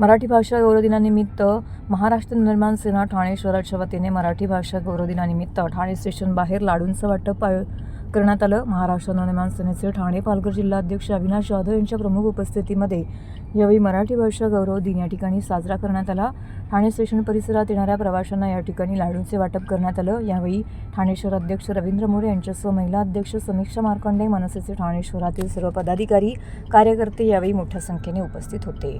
मराठी भाषा गौरव दिनानिमित्त महाराष्ट्र निर्माण सेना ठाणे शहराच्या वतीने मराठी भाषा गौरव दिनानिमित्त ठाणे स्टेशन बाहेर लाडूंचं वाटप करण्यात आलं. महाराष्ट्र नवनिर्माण सेनेचे ठाणे पालघर जिल्हाध्यक्ष अविनाश जाधव यांच्या प्रमुख उपस्थितीमध्ये यावेळी मराठी भाषा गौरव दिन या ठिकाणी साजरा करण्यात आला. ठाणे स्टेशन परिसरात येणाऱ्या प्रवाशांना या ठिकाणी लाडूंचे वाटप करण्यात आलं. यावेळी ठाणे शहराध्यक्ष रवींद्र मोरे यांच्यासह महिला अध्यक्ष समीक्षा मार्कंडे मनसेचे ठाणे शहरातील सर्व पदाधिकारी कार्यकर्ते यावेळी मोठ्या संख्येने उपस्थित होते.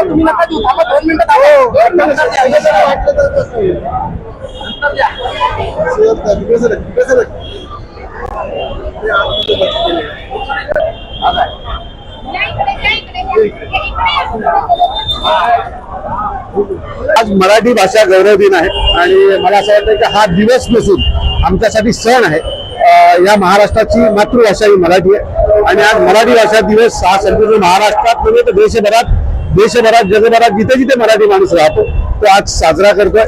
तुम्ही नका देऊ थांबा दोन मिनिटं थांबा आज मराठी भाषा गौरव दिन आहे आणि मला असं वाटतं की हा दिवस नसून आमच्यासाठी सण आहे. या महाराष्ट्राची मातृभाषा ही मराठी आहे. आणि आज मराठी भाषा दिवस हा संपूर्ण महाराष्ट्रात नव्हे तर देशभरात देशभरात जगभरात जिथे जिथे मराठी माणूस राहतो तो आज साजरा करतोय.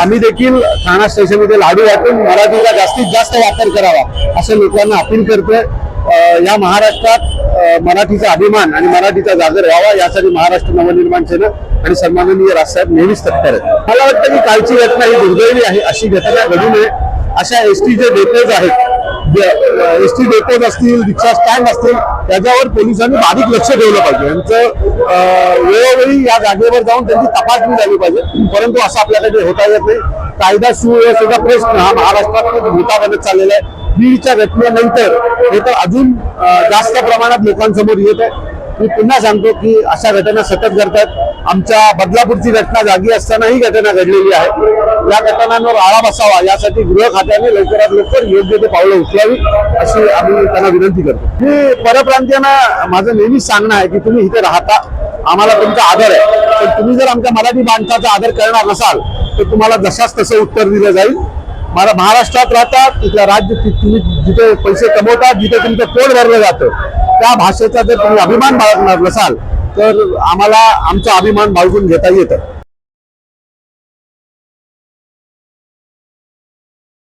आम्ही देखील ठाणा स्टेशनमध्ये लाडू वाटून मराठीचा जास्तीत जास्त वापर करावा असं लोकांना अपील करतोय. या महाराष्ट्रात मराठीचा अभिमान आणि मराठीचा जागर व्हावा यासाठी महाराष्ट्र नवनिर्माण सेना आणि सन्माननीय राजसाहेब नेहमीच तत्पर आहेत. मला वाटतं की कालची घटना ही दुर्दैवी आहे अशी घटना घडू नये. अशा एस टी जे डेपोज आहेत एस टी डेपोज असतील रिक्षा स्टँड असतील त्याच्यावर पोलिसांनी बारीक लक्ष ठेवलं पाहिजे. यांचं वेळोवेळी या जागेवर जाऊन त्यांची तपासणी झाली पाहिजे. परंतु असं आपल्याकडे होता येत नाही. कायदा सुव्यवस्थेचा प्रश्न हा महाराष्ट्रात खूप मोठा बनत चाललेला आहे. बीडच्या घटनेनंतर हे तर अजून जास्त प्रमाणात लोकांसमोर येत आहे. मी पुन्हा सांगतो की अशा घटना सतत घडतात. आमच्या बदलापूरची घटना जागी असताना ही घटना घडलेली आहे. या घटनांवर आळा बसावा यासाठी गृह खात्याने लवकरात लवकर योग्य ते पावलं उचलावी अशी आम्ही त्यांना विनंती करतो. मी परप्रांतीयांना माझं नेहमीच सांगणं आहे की तुम्ही इथे राहता. आम्हाला तुमचा आदर आहे. पण तुम्ही जर आमच्या मराठी माणसाचा आदर करणार नसाल तर तुम्हाला जशाच तसं उत्तर दिलं जाईल. मला महाराष्ट्रात राहतात तिथल्या राज्य तुम्ही जिथे पैसे कमवतात जिथे तुमचं पोट भरलं जातं त्या भाषेचा जर तुम्ही अभिमान बाळगणार नसाल तर आम्हाला आमचा अभिमान बाळगून घेता येतं.